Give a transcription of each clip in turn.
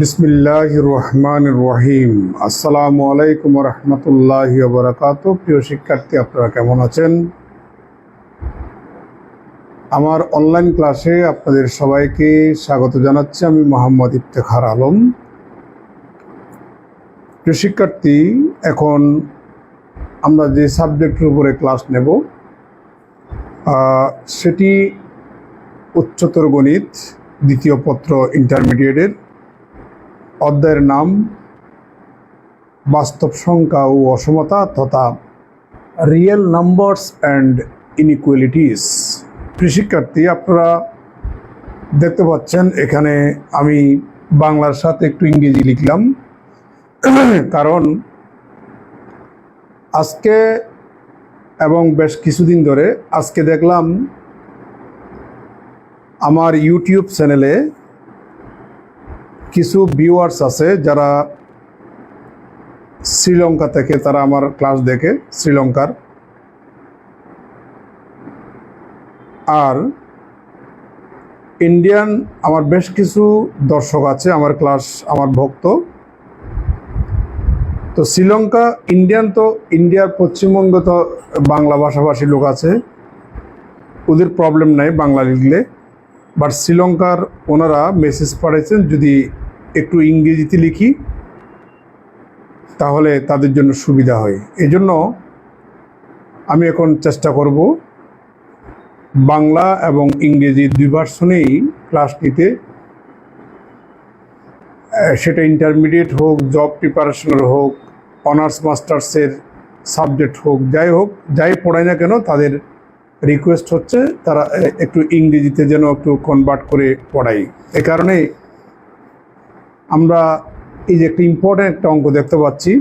বিসমিল্লাহ রহমান রহিম আসসালামু আলাইকুম রহমতুল্লাহ বরকাত প্রিয় শিক্ষার্থী, আপনারা কেমন আছেন? আমার অনলাইন ক্লাসে আপনাদের সবাইকে স্বাগত জানাচ্ছি। আমি মোহাম্মদ ইফতেখার আলম। প্রিয় শিক্ষার্থী, এখন আমরা যে সাবজেক্টের উপরে ক্লাস নেব সেটি উচ্চতর গণিত, দ্বিতীয় পত্র ইন্টারমিডিয়েটের অধ্যায়ের নাম, বাস্তব সংখ্যা ও অসমতা তথা রিয়েল নাম্বারস অ্যান্ড ইনইকুয়ালিটিস শিক্ষার্থী, আপনারা দেখতে পাচ্ছেন, এখানে আমি বাংলার সাথে একটু ইংরেজি লিখলাম। কারণ আজকে এবং বেশ কিছুদিন ধরে আজকে দেখলাম আমার ইউটিউব চ্যানেলে কিছু ভিউয়ার্স আছে যারা শ্রীলঙ্কা থেকে, তারা আমার ক্লাস দেখে, শ্রীলঙ্কার। আর ইন্ডিয়ান আমার বেশ কিছু দর্শক আছে, আমার ক্লাস আমার ভক্ত। তো শ্রীলঙ্কা ইন্ডিয়ান তো ইন্ডিয়ার পশ্চিমবঙ্গ তো বাংলা ভাষাভাষী লোক আছে। ওদের প্রবলেম নাই বাংলা লিখলে। বাট শ্রীলঙ্কার ওনারা মেসেজ পাঠিয়েছেন যদি একটু ইংরেজিতে লিখি, তাহলে তাদের জন্য সুবিধা হয়। এজন্য আমি এখন চেষ্টা করব বাংলা এবং ইংরেজি দুই ভার্সনেই ক্লাস নিতে। সেটা ইন্টারমিডিয়েট হোক জব প্রিপারেশনের হোক অনার্স মাস্টার্সের সাবজেক্ট হোক, যাই হোক, যাই পড়ায় না কেন, তাদের রিকোয়েস্ট হচ্ছে তারা একটু ইংরেজিতে যেন একটু কনভার্ট করে পড়াই। এ কারণে আমরা এই যে একটা ইম্পর্ট্যান্ট একটা অঙ্ক দেখতে পাচ্ছি।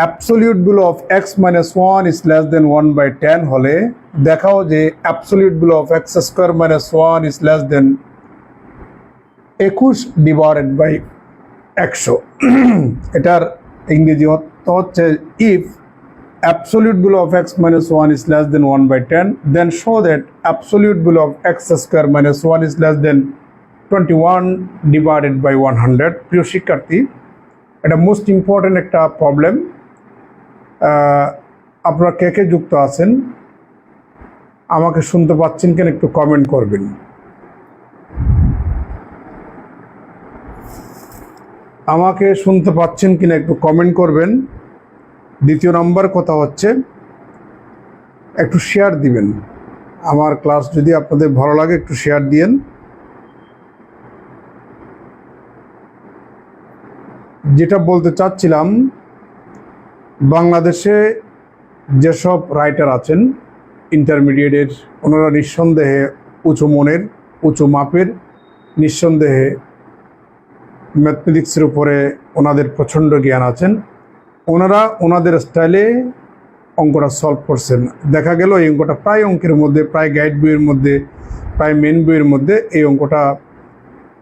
Absolute value of X minus one is less than one by ten হলে দেখাও যে absolute value of X square minus one is less than একুশ ডিভাইডেড বাই একশো। এটার ইংরেজি হচ্ছে if absolute below of x minus 1 is less than 1 by 10 then show that absolute below of x square minus 1 is less than 21 divided by 100 প্রিয় শিক্ষার্থী এটা most important একটা problem আপনারা কে কে যুক্ত আছেন আমাকে শুনতে পাচ্ছেন কেন একটু কমেন্ট করবেন আমাকে শুনতে পাচ্ছেন কিনা একটু কমেন্ট করবেন দ্বিতীয় নম্বর কথা হচ্ছে, একটু শেয়ার দিবেন। আমার ক্লাস যদি আপনাদের ভালো লাগে, একটু শেয়ার দিয়েন। যেটা বলতে চাচ্ছিলাম, বাংলাদেশে যেসব রাইটার আছেন ইন্টারমিডিয়েটের ওনারা নিঃসন্দেহে উঁচু মনের, উঁচু মাপের, নিঃসন্দেহে ম্যাথমেটিক্সের উপরে ওনাদের প্রচণ্ড জ্ঞান আছেন। ওনারা ওনাদের স্টাইলে অঙ্কটা সলভ করছেন। দেখা গেল এই অঙ্কটা প্রায় অঙ্কের মধ্যে, প্রায় গাইড বইয়ের মধ্যে, প্রায় মেন বইয়ের মধ্যে এই অঙ্কটা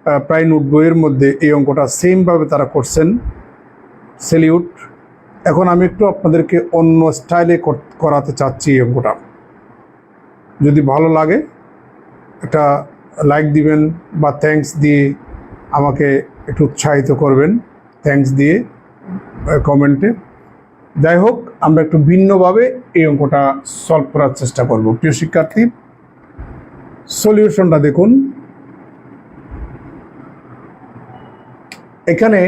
প্রায় নোট বইয়ের মধ্যে এই অঙ্কটা সেমভাবে তারা করছেন। সেলিউট এখন আমি একটু আপনাদেরকে অন্য স্টাইলে কর- করাতে চাচ্ছি এই অঙ্কটা। যদি ভালো লাগে, একটা লাইক দিবেন বা থ্যাঙ্কস দিয়ে আমাকে একটু উৎসাহিত করবেন। থ্যাঙ্কস দিয়ে কমেন্টে যাই হোক আমরা একটু ভিন্নভাবে এই অঙ্কটা সলভ করার চেষ্টা করব। প্রিয় শিক্ষার্থী সলিউশনটা দেখুন। এখানে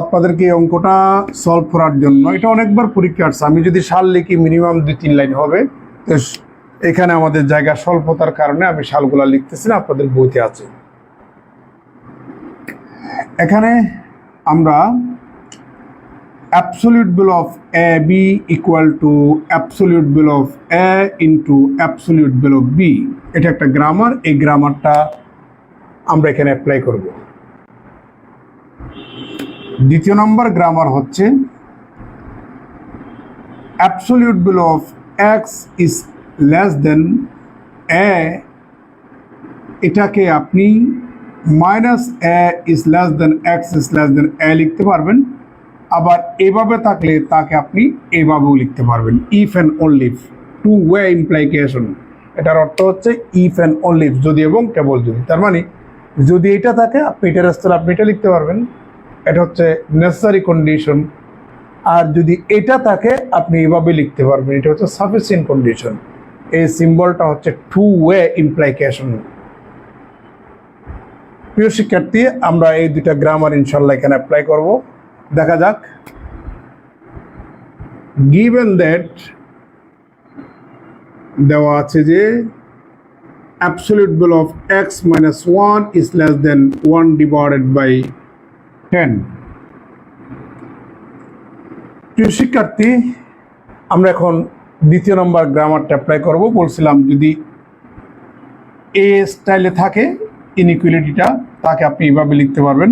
আপনাদেরকে এই অঙ্কটা সলভ করার জন্য, এটা অনেকবার পরীক্ষা আসছে। আমি যদি সাল লিখি মিনিমাম দুই তিন লাইন হবে। তো এখানে আমাদের জায়গা স্বল্পতার কারণে আমি সালগুলা লিখতেছি না, আপনাদের বইতে আছে। এখানে আমরা absolute value of A B equal to absolute value of A into absolute value of B এটা একটা গ্রামার এই গ্রামারটা আমরা এখানে অ্যাপ্লাই করব। দ্বিতীয় নম্বর গ্রামার হচ্ছে absolute value of X is less than A এটাকে আপনি minus A is less than X is less than A লিখতে পারবেন। আবার এভাবে থাকলে তাকে আপনি এভাবেও লিখতে পারবেন। If and only two way implication এটার অর্থ হচ্ছে ইফ অ্যান্ড অনলি যদি এবং কেবল যদি। তার মানে যদি এটা থাকে, আপনি এটার স্থলে আপনি এটা লিখতে পারবেন। এটা হচ্ছে নেসেসারি কন্ডিশন আর যদি এটা থাকে, আপনি এভাবে লিখতে পারবেন। এটা হচ্ছে সাফিসিয়েন্ট কন্ডিশন এই সিম্বলটা হচ্ছে টু ওয়ে ইমপ্লাইকেশন প্রিয় শিক্ষার্থী, আমরা এই দুইটা গ্রামার ইনশাল্লাহ এখানে অ্যাপ্লাই করব। দেখা যাক। গিভেন দ্যাট দেওয়া আছে যে absolute value of X minus one is less than one divided by ten প্রিয় শিক্ষার্থী, আমরা এখন দ্বিতীয় নম্বর গ্রামারটা অ্যাপ্লাই করব। বলছিলাম যদি এ স্টাইলে থাকে ইনইকুয়ালিটিটা তাকে আপনি এভাবে লিখতে পারবেন।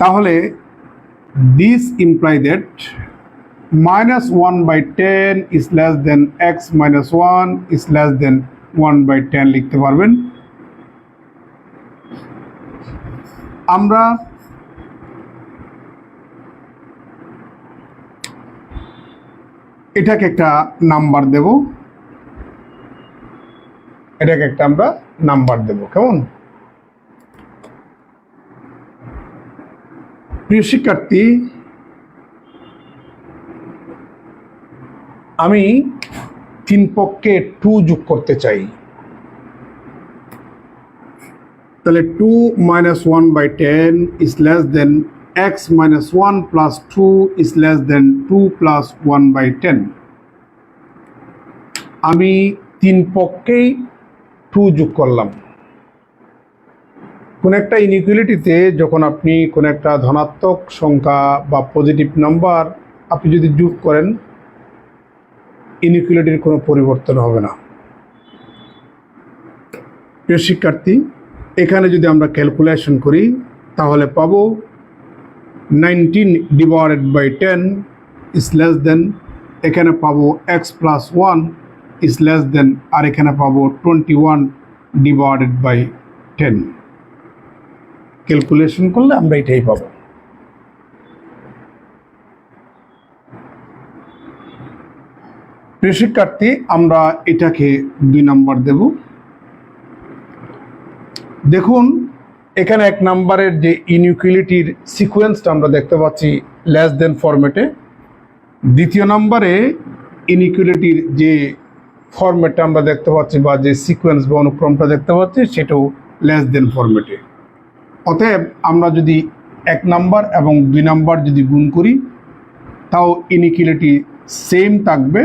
তাহলে this imply that minus one by ten is less than X minus one is less than one by ten লিখতে পারবেন। আমরা এটাকে একটা নাম্বার দেব। এটাকে একটা আমরা নাম্বার দেব, কেমন? প্রিয় শিক্ষার্থী, আমি তিন পক্ষে টু যোগ করতে চাই। তাহলে two minus one by ten is less than X minus one plus two is less than two plus one by ten আমি তিন পক্ষেই টু যোগ করলাম। কোন একটা ইনইকুয়ালিটিতে যখন আপনি কোন একটা ধনাত্মক সংখ্যা বা পজিটিভ নাম্বার আপনি যদি যোগ করেন ইনইকুয়ালিটির কোনো পরিবর্তন হবে না। প্রিয় শিক্ষার্থী, এখানে যদি আমরা ক্যালকুলেশন করি, তাহলে পাবো nineteen divided by ten is less than এখানে পাবো X plus one is less than আর এখানে পাবো twenty one divided by ten calculation করলে আমরা এটাই পাবো। প্রিয় শিক্ষার্থী, আমরা এটাকে দুই নাম্বার দেব। দেখুন, এখানে এক নাম্বারের যে ইনইকুয়ালিটির সিকোয়েন্সটা আমরা দেখতে পাচ্ছি লেস দেন ফরম্যাটে দ্বিতীয় নম্বরে ইনইকুয়ালিটির যে ফরম্যাটটা আমরা দেখতে পাচ্ছি বা যে সিকোয়েন্স বা অনুক্রমটা দেখতে পাচ্ছি, সেটাও লেস দেন ফরম্যাটে অতএব আমরা যদি এক নাম্বার এবং দুই নাম্বার যদি গুণ করি, তাও ইনইকুয়ালিটি সেম থাকবে।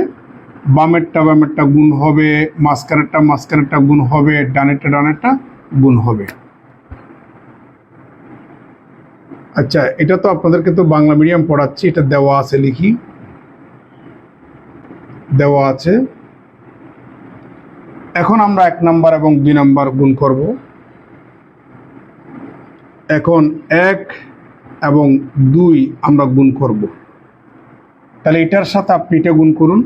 বামেরটা বামেরটা গুণ হবে, মাঝখানেরটা মাঝখানেরটা গুণ হবে, ডানেরটা ডানেরটা গুণ হবে। আচ্ছা এটা তো আপনাদেরকে তো বাংলা মিডিয়াম পড়াচ্ছি, এটা দেওয়া আছে লিখি। দেওয়া আছে। এখন আমরা এক নাম্বার এবং দুই নাম্বার গুণ করব। এখন এক এবং দুই আমরা গুণ করব। তাহলে এটার সাথে আপনি এটা গুণ করুন।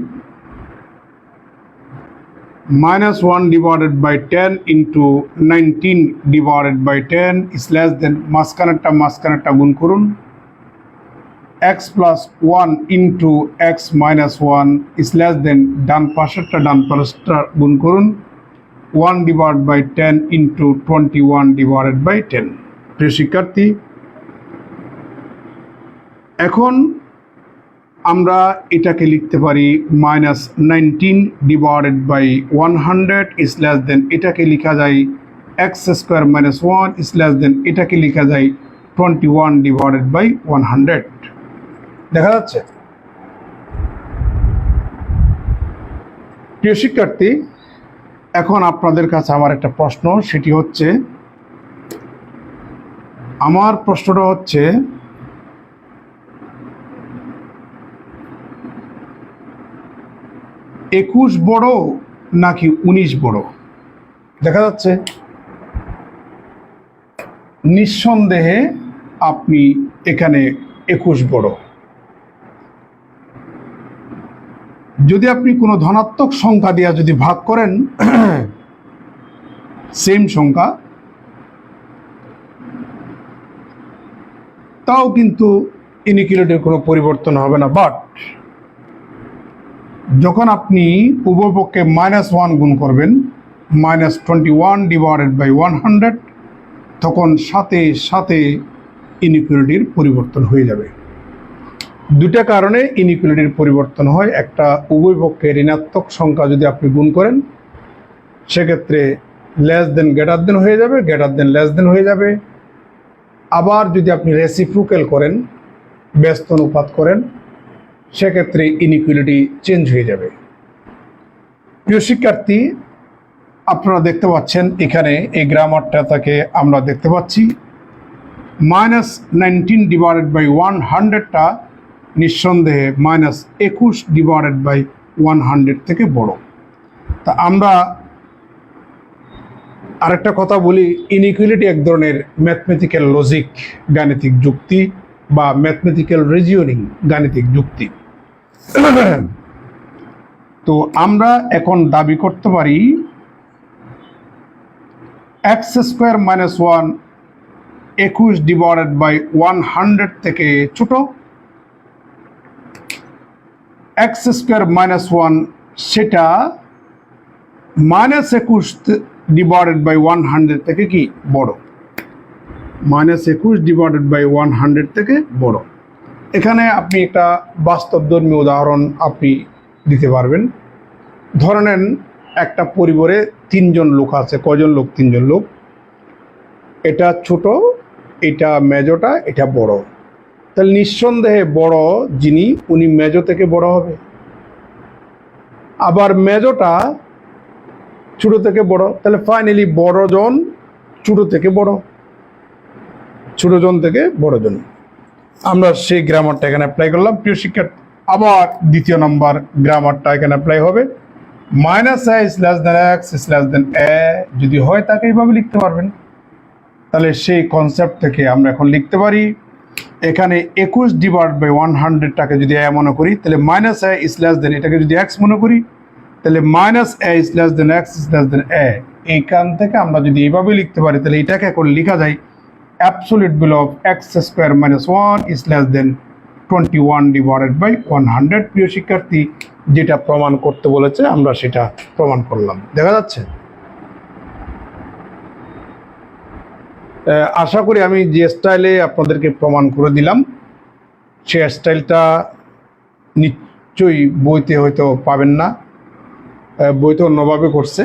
minus 1 divided by 10 into 19 divided by 10 is less than মাঝখানেরটা মাঝখানেরটা গুণ করুন। X plus 1 into x minus 1 is less than ডান পাশেরটা ডান পাশেরটা গুণ করুন 1 divided by 10 into 21 divided by 10 প্রিয় শিক্ষার্থী, এখন আমরা এটাকে লিখতে পারি minus nineteen divided by one hundred is less than এটাকে লেখা যায় X square minus one is less than এটাকে লেখা যায় twenty one divided by one hundred দেখা যাচ্ছে। প্রিয় শিক্ষার্থী, এখন আপনাদের কাছে আমার একটা প্রশ্ন, সেটি হচ্ছে, আমার প্রশ্নটা হচ্ছে, একুশ বড় নাকি উনিশ বড়? দেখা যাচ্ছে, নিঃসন্দেহে আপনি এখানে একুশ বড়। যদি আপনি কোনো ধনাত্মক সংখ্যা দিয়া যদি ভাগ করেন সেম সংখ্যা, তাও কিন্তু ইনিকুয়ালিটির কোনো পরিবর্তন হবে না। বাট যখন আপনি উভয়পক্ষে মাইনাস ওয়ান গুণ করবেন minus twenty one divided by one hundred তখন সাথে সাথে ইনইকুয়ালিটির পরিবর্তন হয়ে যাবে। দুটা কারণে ইনইকুয়ালিটির পরিবর্তন হয়। একটা, উভয় পক্ষে ঋণাত্মক সংখ্যা যদি আপনি গুণ করেন, সেক্ষেত্রে লেস দেন গ্রেটার দেন হয়ে যাবে গ্রেটার দেন লেস দেন হয়ে যাবে। আবার যদি আপনি রেসিপ্রুকেল করেন ব্যস্ত অনুপাত করেন, সেক্ষেত্রে ইনইকুয়ালিটি চেঞ্জ হয়ে যাবে। প্রিয় শিক্ষার্থী, আপনারা দেখতে পাচ্ছেন এখানে এই গ্রামারটা থেকে আমরা দেখতে পাচ্ছি। Minus nineteen divided by one হান্ড্রেডটা নিঃসন্দেহে মাইনাস একুশ ডিভাইডেড বাই ওয়ান হান্ড্রেড থেকে বড়। তা আমরা আরেকটা কথা বলি ইনইকুয়ালিটি এক ধরনের ম্যাথমেটিক্যাল লজিক গাণিতিক যুক্তি বা ম্যাথমেটিক্যাল রিজিওনিং গাণিতিক যুক্তি। তো আমরা এখন দাবি করতে পারি এক্স স্কোয়ার মাইনাস ওয়ান একুশ ডিভাইডেড বাই ওয়ান হান্ড্রেড থেকে ছোট। এক্স স্কোয়ার মাইনাস ওয়ান, সেটা মাইনাস একুশ ডিভাইডেড বাই ওয়ান হান্ড্রেড থেকে কি বড়? মাইনাস একুশ ডিভাইডেড বাই ওয়ান হান্ড্রেড থেকে বড়। এখানে আপনি একটা বাস্তবধর্মী উদাহরণ আপনি দিতে পারবেন। ধরে নেন, একটা পরিবারে তিনজন লোক আছে কজন লোক? তিনজন লোক। এটা ছোট, এটা মেজোটা এটা বড়। তাহলে নিঃসন্দেহে বড় যিনি, উনি মেজো থেকে বড় হবে। আবার মেজোটা ছোট থেকে বড়। তাহলে ফাইনালি বড়জন ছোট থেকে বড়। ছোটজন থেকে বড়জন। আমরা সেই গ্রামারটা এখানে অ্যাপ্লাই করলাম। প্রিয় শিক্ষার্থী, আবার দ্বিতীয় নম্বর গ্রামারটা এখানে অ্যাপ্লাই হবে। Minus a is less than x less than a যদি হয় তাকে এইভাবে লিখতে পারবেন। তাহলে সেই কনসেপ্ট থেকে আমরা এখন লিখতে পারি। এখানে একুশ ডিভাইড বাই ওয়ান হান্ড্রেডটাকে যদি এ মনে করি, তাহলে minus a is less than এটাকে যদি এক্স মনে করি, তাহলে minus a is less than x is less than a এইখান থেকে আমরা যদি এইভাবে লিখতে পারি, তাহলে এটাকে এখন লেখা যায় absolute value of x square minus one is less than twenty one divided by one hundred প্রিয় শিক্ষার্থী, যেটা প্রমাণ করতে বলেছে, আমরা সেটা প্রমাণ করলাম। দেখা যাচ্ছে? আশা করি আমি যে স্টাইলে আপনাদেরকে প্রমাণ করে দিলাম, সে স্টাইলটা নিশ্চয়ই বইতে হয়তো পাবেন না বইতে অন্যভাবে করছে।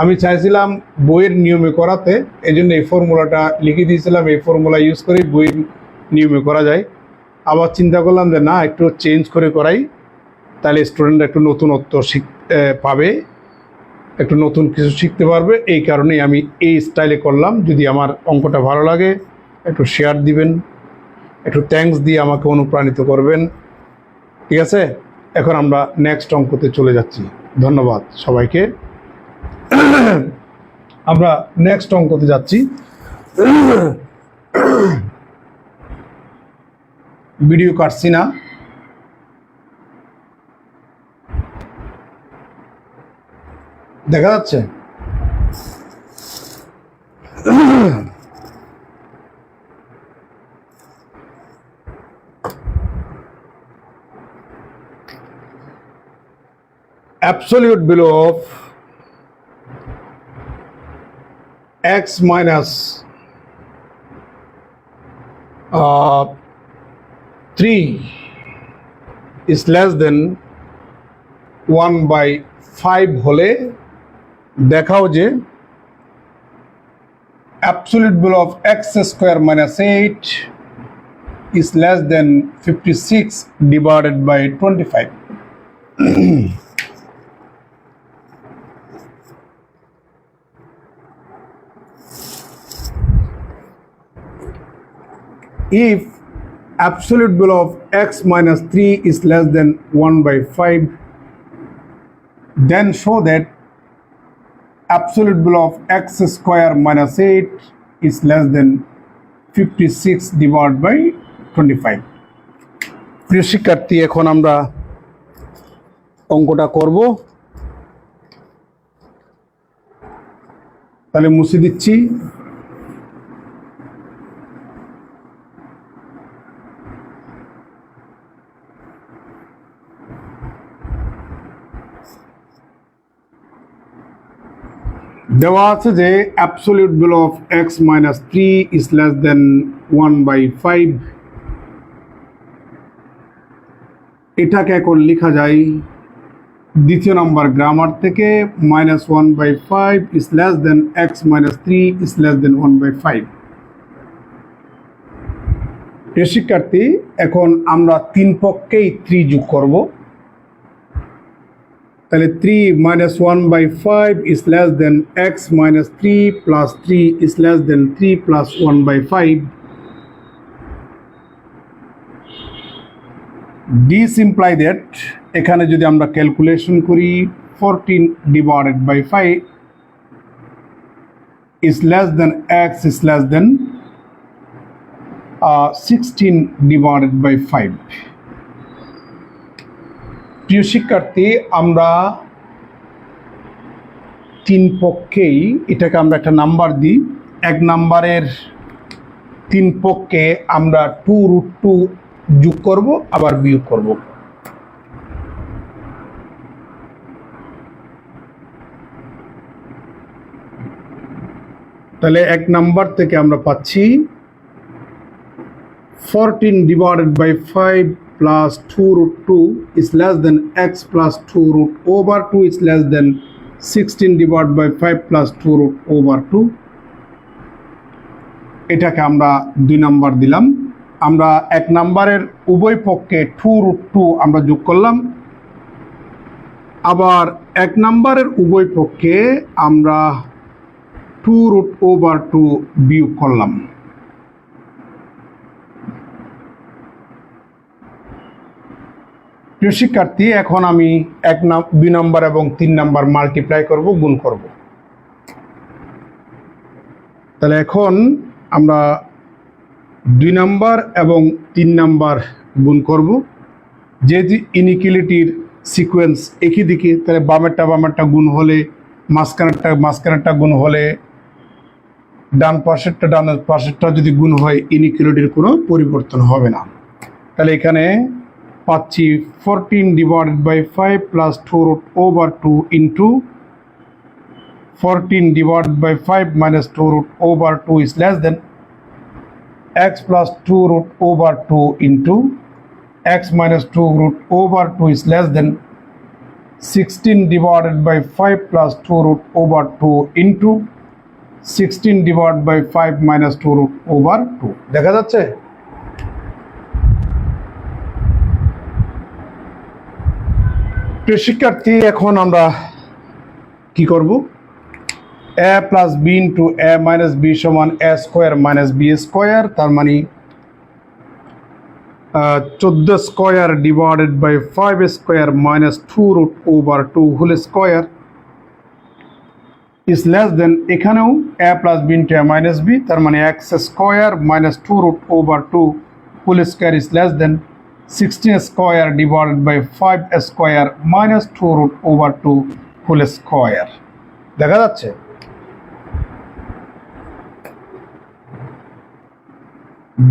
আমি চাইছিলাম বইয়ের নিয়মে করাতে এই জন্য এই ফর্মুলাটা লিখে দিয়েছিলাম, এই ফর্মুলা ইউজ করে বইয়ের নিয়মে করা যায়। আবার চিন্তা করলাম যে না, একটু চেঞ্জ করে করাই, তাহলে স্টুডেন্টরা একটু নতুনত্ব শিখ পাবে। একটু নতুন কিছু শিখতে পারবে, এই কারণেই আমি এই স্টাইলে করলাম। যদি আমার অঙ্কটা ভালো লাগে, একটু শেয়ার দিবেন, একটু থ্যাঙ্কস দিয়ে আমাকে অনুপ্রাণিত করবেন। ঠিক আছে? এখন আমরা নেক্সট অঙ্কতে চলে যাচ্ছি। ধন্যবাদ সবাইকে। আমরা নেক্সট অঙ্কতে যাচ্ছি। ভিডিও কাটছি না। দেখা যাচ্ছে? Absolute value of x minus three is less than one by five হলে দেখাও যে absolute below of x square minus 8 is less than 56 divided by 25 if absolute below of x minus 3 is less than 1 by 5 then show that absolute value of x square minus 8 is less than 56 divided by 25 প্রিয় শিক্ষার্থী এখন আমরা অঙ্কটা করব তাহলে মুছে দিচ্ছি দেওয়া আছে যে absolute value of x minus three is less than one by five এটাকে এখন লেখা যায় দ্বিতীয় নম্বর গ্রামার থেকে minus one by five is less than x minus three is less than one by five প্রিয় শিক্ষার্থী, এখন আমরা তিন পক্ষেই থ্রি যোগ করব। তাহলে three minus one by five is less than x minus three plus three is less than three plus one by five this imply that এখানে যদি আমরা ক্যালকুলেশন করি fourteen divided by five is less than x is less than sixteen divided by five প্রিয় শিক্ষার্থী, আমরা তিন পক্ষেই এটাকে আমরা একটা নাম্বার দিই। এক নাম্বারের তিন পক্ষে আমরা টু রুট টু যোগ করব, আবার বিয়োগ করব। তাহলে এক নাম্বার থেকে আমরা পাচ্ছি fourteen divided by five plus 2 root 2 is less than x plus 2 root over 2 is less than 16 divided by 5 plus 2 root over 2 এটাকে আমরা দুই নাম্বার দিলাম। আমরা এক নাম্বারের উভয় পক্ষে টু রুট টু আমরা যোগ করলাম। আবার এক নাম্বারের উভয় পক্ষে আমরা টু রুট ওভার টু বিয়োগ করলাম। প্রিয় শিক্ষার্থী, এখন আমি এক নাম, দুই নম্বর এবং তিন নাম্বার মাল্টিপ্লাই করব, গুণ করব। তাহলে এখন আমরা দুই নাম্বার এবং তিন নাম্বার গুণ করব। যেহেতু যে ইনিকুয়ালিটির সিকোয়েন্স একই দিকে, তাহলে বামেরটা বামেরটা গুণ হলে, মাঝখানেরটা মাঝখানেরটা গুণ হলে, ডান পাশেরটা ডান পাশেরটা যদি গুণ হয় ইনিকুয়ালিটির কোনো পরিবর্তন হবে না। তাহলে এখানে পাচ্ছি fourteen divided by five plus two root over two into fourteen divided by five minus two root over two is less than x plus two root over two into x minus two root over two is less than sixteen divided by five plus two root over two into sixteen divide by five minus two root over two দেখা যাচ্ছে? প্রিয় শিক্ষার্থী, এখন আমরা কি করব? A plus b into a minus b সমান a square minus b square তার মানে চোদ্দ square divided by five square minus two root over two whole square is less than এখানেও a plus b into a minus b তার মানে x square minus two root over two whole square is less than 16 square divided by 5 square minus 2 root over 2 whole square দেখা যাচ্ছে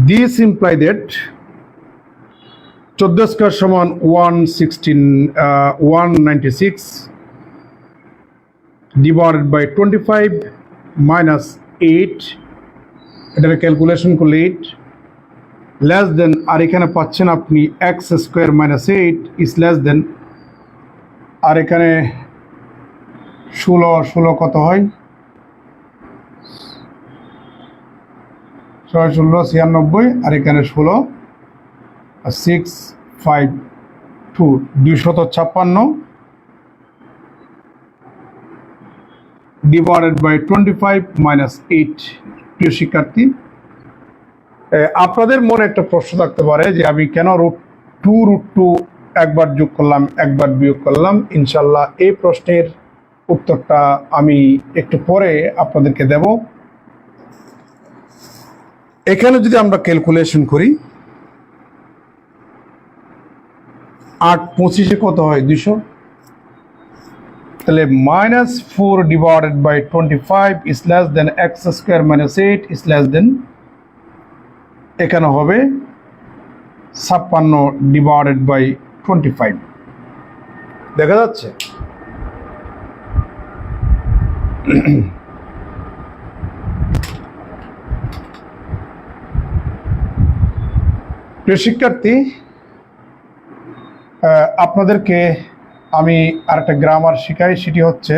this imply that 14 square সমান 116 196 divided by 25 minus 8 এটার calculation করলে 8 less than আর এখানে পাচ্ছেন আপনি x square minus eight is less than আর এখানে ষোলো ষোলো কত হয়? ছয়, ষোলো, ছিয়ানব্বই, আর এখানে ষোলো সিক্স ফাইভ টু দুইশত ছাপ্পান্ন divided by twenty five minus eight প্রিয় শিক্ষার্থী। আপনাদের মনে একটা প্রশ্ন থাকতে পারে যে আমি কেন রুট টু রুট টু একবার যোগ করলাম, একবার বিয়োগ করলাম? ইনশাল্লাহ এই প্রশ্নের উত্তরটা আমি একটু পরে আপনাদেরকে দেব। এখানে যদি আমরা ক্যালকুলেশন করি, আট পঁচিশে কত হয়? দুশো তাহলে minus four divided by twenty five is less than x square minus eight is less than এখানে হবে ছাপ্পান্ন ডিভাইডেড বাই টোয়েন্টি ফাইভ দেখা যাচ্ছে? প্রিয় শিক্ষার্থী আপনাদেরকে আমি আরেকটা গ্রামার শিখাই, সেটি হচ্ছে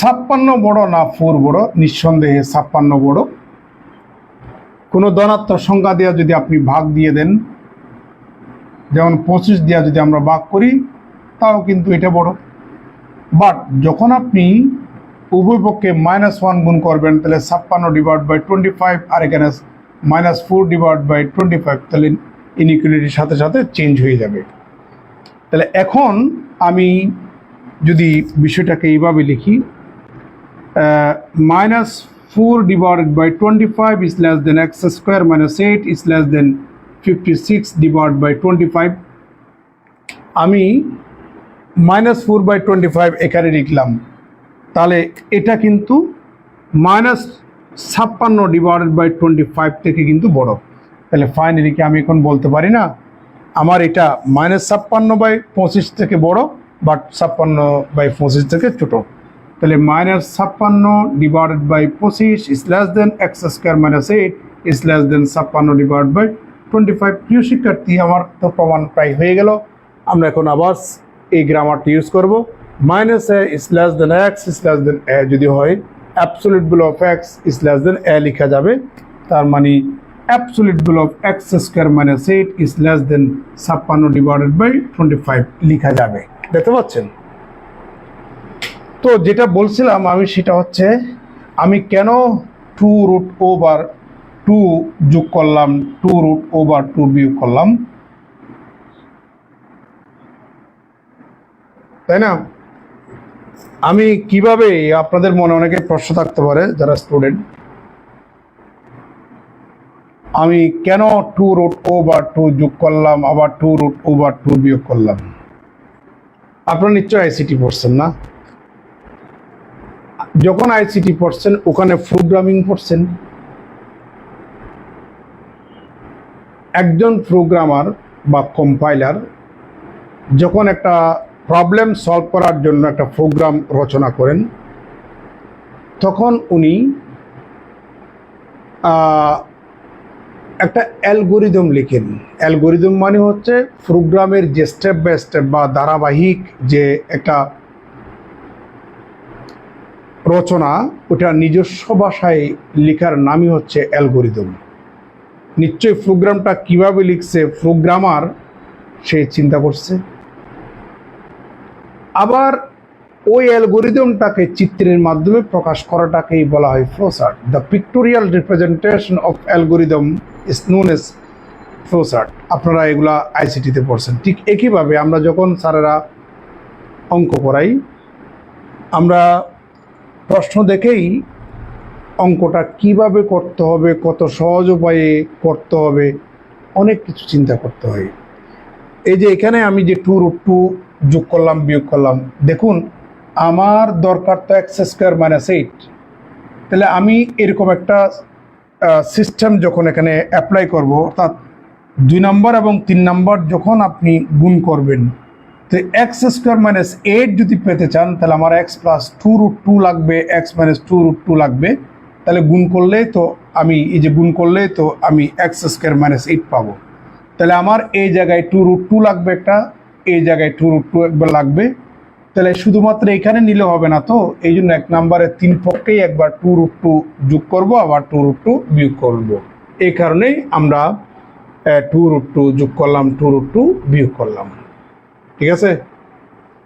ছাপ্পান্ন বড় না ফোর বড়? নিঃসন্দেহে ছাপ্পান্ন বড়। কোনো ধনাত্মক সংখ্যা দিয়ে যদি আপনি ভাগ দিয়ে দেন, যেমন পঁচিশ দিয়া যদি আমরা ভাগ করি, তাও কিন্তু এটা বড়। বাট যখন আপনি উভয় পক্ষে মাইনাস ওয়ান গুণ করবেন, তাহলে ছাপ্পান্ন ডিভাইড বাই টোয়েন্টি ফাইভ আর এখানে minus four divide by twenty five তাহলে ইনইকুয়ালিটির সাথে সাথে চেঞ্জ হয়ে যাবে। তাহলে এখন আমি যদি বিষয়টাকে এইভাবে লিখি divided by twenty five is less than x square minus eight is less than fifty six divide by twenty five আমি minus four by twenty five এখানে লিখলাম। তাহলে এটা কিন্তু মাইনাস ছাপ্পান্ন ডিভাইডেড বাই টোয়েন্টি ফাইভ থেকে কিন্তু বড়। তাহলে ফাইনালি কি আমি এখন বলতে পারি না? আমার এটা মাইনাস ছাপ্পান্ন বাই পঁচিশ থেকে বড় বাট ছাপ্পান্ন বাই পঁচিশ থেকে ছোট। তাহলে মাইনাস ছাপ্পান্ন ডিভাইডেড বাই পঁচিশ is less than x square minus eight is less than ছাপ্পান্ন ডিভাইড বাই টোয়েন্টি ফাইভ প্রিয় শিক্ষার্থী আমার তো প্রমাণ প্রায় হয়ে গেল। আমরা এখন আবার এই গ্রামারটি ইউজ করব। Minus a is less than x is less than a যদি হয় absolute value of x is less than a লেখা যাবে। তার মানে absolute value of x square minus eight is less than ছাপ্পান্ন ডিভাইডেড বাই টোয়েন্টি ফাইভ লেখা যাবে। দেখতে পাচ্ছেন? তো যেটা বলছিলাম আমি সেটা হচ্ছে, আমি কেন টু রুট ওভার টু যোগ করলাম টু রুট ওভার টু বিয়োগ করলাম? তাই না? আমি কীভাবে, আপনাদের মনে অনেকে প্রশ্ন থাকতে পারে যারা স্টুডেন্ট আমি কেন টু রুট ওভার টু যোগ করলাম, আবার টু রুট ওভার টু বিয়োগ করলাম? আপনারা নিশ্চয়ই আইসিটি পড়ছেন না? যখন আইসিটি পড়ছেন, ওখানে প্রোগ্রামিং পড়ছেন। একজন প্রোগ্রামার বা কম্পাইলার যখন একটা প্রবলেম সলভ করার জন্য একটা প্রোগ্রাম রচনা করেন, তখন উনি একটা অ্যালগোরিদম লিখেন। অ্যালগোরিদম মানে হচ্ছে প্রোগ্রামের যে স্টেপ বাই স্টেপ বা ধারাবাহিক যে একটা রচনা, ওটা নিজস্ব ভাষায় লেখার নামই হচ্ছে অ্যালগোরিদম। নিশ্চয়ই প্রোগ্রামটা কীভাবে লিখছে, প্রোগ্রামার সে চিন্তা করছে। আবার ওই অ্যালগোরিদমটাকে চিত্রের মাধ্যমে প্রকাশ করাটাকেই বলা হয় flowchart the pictorial representation of algorithm is known as flowchart আপনারা এগুলা আইসিটিতে পড়ছেন। ঠিক একইভাবে আমরা যখন স্যারেরা অঙ্ক পড়াই আমরা প্রশ্ন দেখেই অঙ্কটা কীভাবে করতে হবে, কত সহজ উপায়ে করতে হবে, অনেক কিছু চিন্তা করতে হয়। এই যে এখানে আমি যে টু রুট টু যোগ করলাম, বিয়োগ করলাম, দেখুন, আমার দরকার তো এক্স স্কোয়ার মাইনাস এইট তাহলে আমি এরকম একটা সিস্টেম যখন এখানে অ্যাপ্লাই করব, অর্থাৎ দুই নম্বর এবং তিন নম্বর যখন আপনি গুণ করবেন তো এক্স স্কোয়ার মাইনাস এইট যদি পেতে চান, তাহলে আমার x plus two root two লাগবে x minus two root two লাগবে। তাহলে গুণ করলেই তো আমি, এই যে গুণ করলেই তো আমি এক্স স্কোয়ার মাইনাস এইট পাবো। তাহলে আমার এই জায়গায় টু রুট টু লাগবে একটা, এই জায়গায় টু রুট টু একবার লাগবে। তাহলে শুধুমাত্র এখানে নিলে হবে না তো, এই জন্য এক নম্বরে তিন পক্ষেই একবার টু রুট টু যোগ করব, আবার টু রুট টু বিয়োগ করব। এই কারণেই আমরা টু রুট টু যোগ করলাম টু রুট টু বিয়োগ করলাম। ঠিক আছে?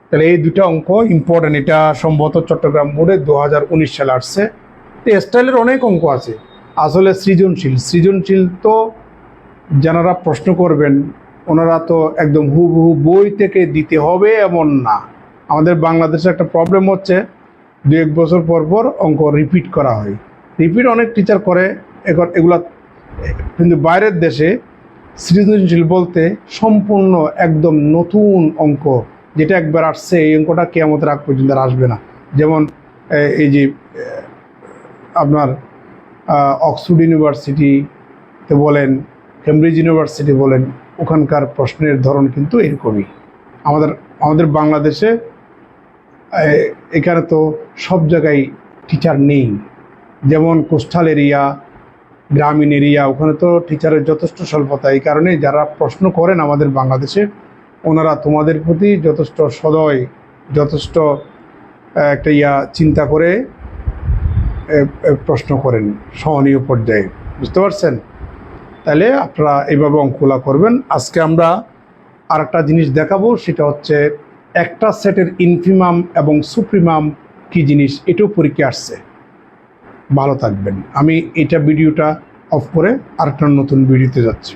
তাহলে এই দুটা অঙ্ক ইম্পর্টেন্ট এটা সম্ভবত চট্টগ্রাম বোর্ডে দু হাজার উনিশ সালে আসছে। তো স্টাইলের অনেক অঙ্ক আছে। আসলে সৃজনশীল। সৃজনশীল তো যারা প্রশ্ন করবেন, ওনারা তো একদম হুবহু বই থেকে দিতে হবে এমন না। আমাদের বাংলাদেশে একটা প্রবলেম হচ্ছে দু এক বছর পর পর অঙ্ক রিপিট করা হয়। রিপিট অনেক টিচার করে, এখন এগুলা কিন্তু বাইরের দেশে সৃজনশীল বলতে সম্পূর্ণ একদম নতুন অঙ্ক, যেটা একবার আসছে, এই অঙ্কটা কেয়ামতের আগ পর্যন্ত আসবে না। যেমন এই যে আপনার অক্সফোর্ড ইউনিভার্সিটিতে বলেন, কেমব্রিজ ইউনিভার্সিটি বলেন, ওখানকার প্রশ্নের ধরন কিন্তু এরকমই। আমাদের আমাদের বাংলাদেশে এখানে তো সব জায়গায় টিচার নেই। যেমন কোস্টাল এরিয়া গ্রামীণ এরিয়া, ওখানে তো টিচারের যথেষ্ট স্বল্পতা। এই কারণে যারা প্রশ্ন করেন আমাদের বাংলাদেশে, ওনারা তোমাদের প্রতি যথেষ্ট সদয়, যথেষ্ট একটা ইয়া চিন্তা করে প্রশ্ন করেন সহনীয় পর্যায়ে। বুঝতে পারছেন? তাহলে আপনারা এইভাবে অঙ্কগুলা করবেন। আজকে আমরা আর একটা জিনিস দেখাবো, সেটা হচ্ছে একটা সেটের ইনফিমাম এবং সুপ্রিমাম কি জিনিস, এটাও পরীক্ষা আসছে। ভালো থাকবেন। আমি এটা ভিডিওটা অফ করে আরেকটা নতুন ভিডিওতে যাচ্ছি।